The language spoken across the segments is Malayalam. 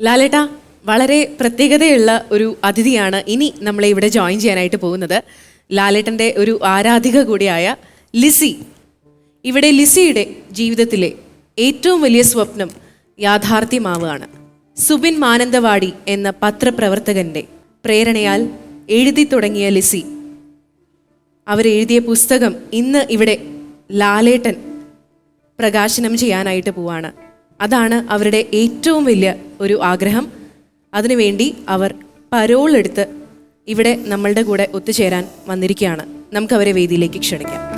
ലാലേട്ട വളരെ പ്രത്യേകതയുള്ള ഒരു അതിഥിയാണ് ഇനി നമ്മളെ ഇവിടെ ജോയിൻ ചെയ്യാനായിട്ട് പോകുന്നത്. ലാലേട്ടന്റെ ഒരു ആരാധിക കൂടിയായ ലിസി. ഇവിടെ ലിസിയുടെ ജീവിതത്തിലെ ഏറ്റവും വലിയ സ്വപ്നം യാഥാർത്ഥ്യമാവുകയാണ്. സുബിൻ മാനന്തവാടി എന്ന പത്രപ്രവർത്തകന്റെ പ്രേരണയാൽ എഴുതി തുടങ്ങിയ ലിസി. അവരെഴുതിയ പുസ്തകം ഇന്ന് ഇവിടെ ലാലേട്ടൻ പ്രകാശനം ചെയ്യാനായിട്ട് പോവാണ്. അതാണ് അവരുടെ ഏറ്റവും വലിയ ഒരു ആഗ്രഹം. അതിനുവേണ്ടി അവർ പരോൾ എടുത്ത് ഇവിടെ നമ്മളുടെ കൂടെ ഒത്തുചേരാൻ വന്നിരിക്കുകയാണ്. നമുക്ക് അവരെ വേദിയിലേക്ക് ക്ഷണിക്കാം.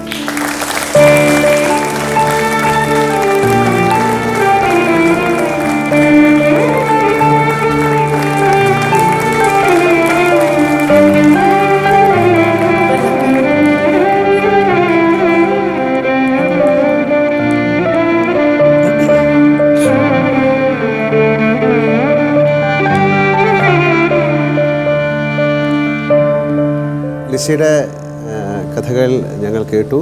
ലിസിയുടെ കഥകൾ ഞങ്ങൾ കേട്ടു.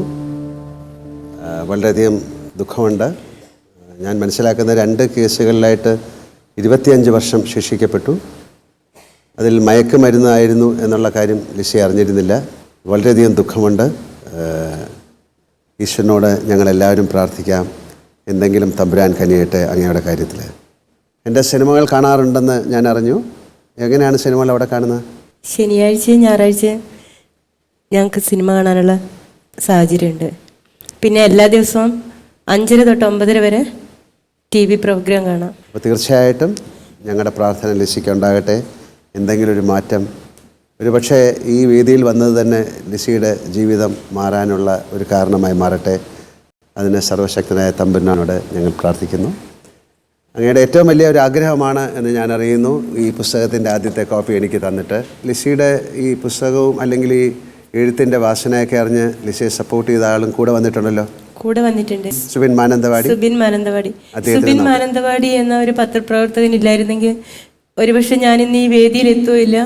വളരെയധികം ദുഃഖമുണ്ട്. ഞാൻ മനസ്സിലാക്കുന്ന രണ്ട് കേസുകളിലായിട്ട് ഇരുപത്തിയഞ്ച് വർഷം ശിക്ഷിക്കപ്പെട്ടു അതിൽ മയക്കുമരുന്നായിരുന്നു എന്നുള്ള കാര്യം ലിസി അറിഞ്ഞിരുന്നില്ല. വളരെയധികം ദുഃഖമുണ്ട്. ഈശ്വരനോട് ഞങ്ങളെല്ലാവരും പ്രാർത്ഥിക്കാം. എന്തെങ്കിലും തമ്പുരാൻ കനിയട്ടെ അങ്ങയുടെ കാര്യത്തിൽ. എന്റെ സിനിമകൾ കാണാറുണ്ടെന്ന് ഞാൻ അറിഞ്ഞു. എങ്ങനെയാണ് സിനിമകൾ അവിടെ കാണുന്നത്? ശനിയാഴ്ചയും ഞായറാഴ്ചയും ഞങ്ങൾക്ക് സിനിമ കാണാനുള്ള സാഹചര്യമുണ്ട്. പിന്നെ എല്ലാ ദിവസവും അഞ്ചര തൊട്ട് ഒമ്പതര വരെ ടി വി പ്രോഗ്രാം കാണാം. അപ്പോൾ തീർച്ചയായിട്ടും ഞങ്ങളുടെ പ്രാർത്ഥന ലിസിക്ക് ഉണ്ടാകട്ടെ. എന്തെങ്കിലും ഒരു മാറ്റം ഒരു പക്ഷേ ഈ വേദിയിൽ വന്നത് തന്നെ ലിസിയുടെ ജീവിതം മാറാനുള്ള ഒരു കാരണമായി മാറട്ടെ. അതിന് സർവശക്തനായ തമ്പുരാനോട് ഞങ്ങൾ പ്രാർത്ഥിക്കുന്നു. അങ്ങയുടെ ഏറ്റവും വലിയ ഒരു ആഗ്രഹമാണ് എന്ന് ഞാൻ അറിയുന്നു. ഈ പുസ്തകത്തിന്റെ ആദ്യത്തെ കോപ്പി എനിക്ക് തന്നിട്ട് ലിസിയുടെ ഈ പുസ്തകവും അല്ലെങ്കിൽ ഈ എഴുത്തിന്റെ വാസനയൊക്കെ അറിഞ്ഞ് ലിസയെ സപ്പോർട്ട് ചെയ്ത ആളും കൂടെ വന്നിട്ടുണ്ടല്ലോ. കൂടെ വന്നിട്ടുണ്ട്. സുബിൻ മാനന്തവാടി. സുബിൻ മാനന്തവാടി. സുബിൻ മാനന്തവാടി എന്ന ഒരു പത്രപ്രവർത്തകൻ ഇല്ലായിരുന്നെങ്കിൽ ഒരുപക്ഷെ ഞാനിന്ന് ഈ വേദിയിൽ എത്തുകയില്ല.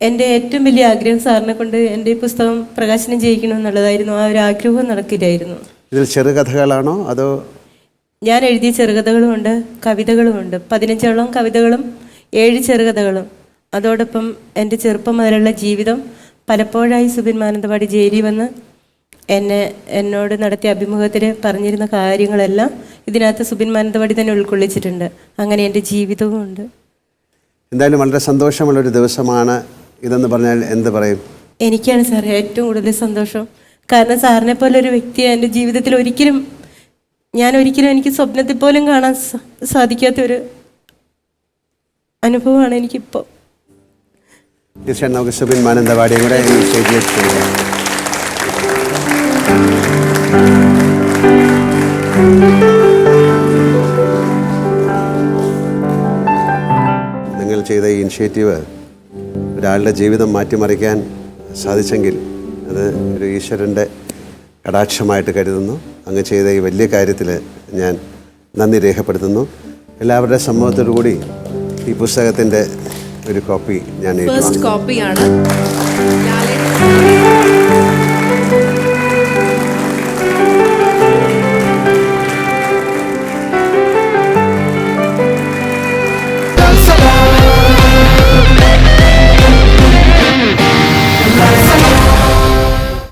എന്റെ ഏറ്റവും വലിയ ആഗ്രഹം സാറിനെ കൊണ്ട് എന്റെ ഈ പുസ്തകം പ്രകാശനം ചെയ്യിക്കണം എന്നുള്ളതായിരുന്നു. ആ ഒരു ആഗ്രഹവും നടക്കില്ലായിരുന്നു. ഇതിൽ ചെറുകഥകളാണോ അതോ ഞാൻ എഴുതിയ ചെറുകഥകളുമുണ്ട് കവിതകളുമുണ്ട്. പതിനഞ്ചോളം കവിതകളും ഏഴ് ചെറുകഥകളും അതോടൊപ്പം എന്റെ ചെറുപ്പം മുതലുള്ള ജീവിതം പലപ്പോഴായി സുബിൻ മാനന്തവാടി ജയിലിൽ വന്ന് എന്നെ എന്നോട് നടത്തിയ അഭിമുഖത്തിൽ പറഞ്ഞിരുന്ന കാര്യങ്ങളെല്ലാം ഇതിനകത്ത് സുബിൻ മാനന്തവാടി തന്നെ ഉൾക്കൊള്ളിച്ചിട്ടുണ്ട്. അങ്ങനെ എന്റെ ജീവിതവും ഉണ്ട്. എന്തായാലും വളരെ സന്തോഷമുള്ളൊരു ദിവസമാണ് ഇതെന്ന് പറഞ്ഞാൽ എന്ത് പറയും? എനിക്കാണ് സാർ ഏറ്റവും കൂടുതൽ സന്തോഷം. കാരണം സാറിനെ പോലെ ഒരു വ്യക്തിയെ എന്റെ ജീവിതത്തിൽ ഒരിക്കലും ഞാൻ ഒരിക്കലും എനിക്ക് സ്വപ്നത്തിൽ പോലും കാണാൻ സാധിക്കാത്തൊരു അനുഭവമാണ് എനിക്കിപ്പോൾ. തീർച്ചയായും നമുക്ക് സുബിൻ മാനന്തവാടിയും കൂടെ നിങ്ങൾ ചെയ്ത ഈ ഇനിഷ്യേറ്റീവ് ഒരാളുടെ ജീവിതം മാറ്റിമറിക്കാൻ സാധിച്ചെങ്കിൽ അത് ഒരു ഈശ്വരന്റെ കടാക്ഷമായിട്ട് കരുതുന്നു. അങ്ങ് ചെയ്ത ഈ വലിയ കാര്യത്തിൽ ഞാൻ നന്ദി രേഖപ്പെടുത്തുന്നു. എല്ലാവരുടെ സമ്മതത്തോടു കൂടി ഈ പുസ്തകത്തിന്റെ ഒരു കോപ്പി ഞാൻ ഫസ്റ്റ് കോപ്പിയാണ്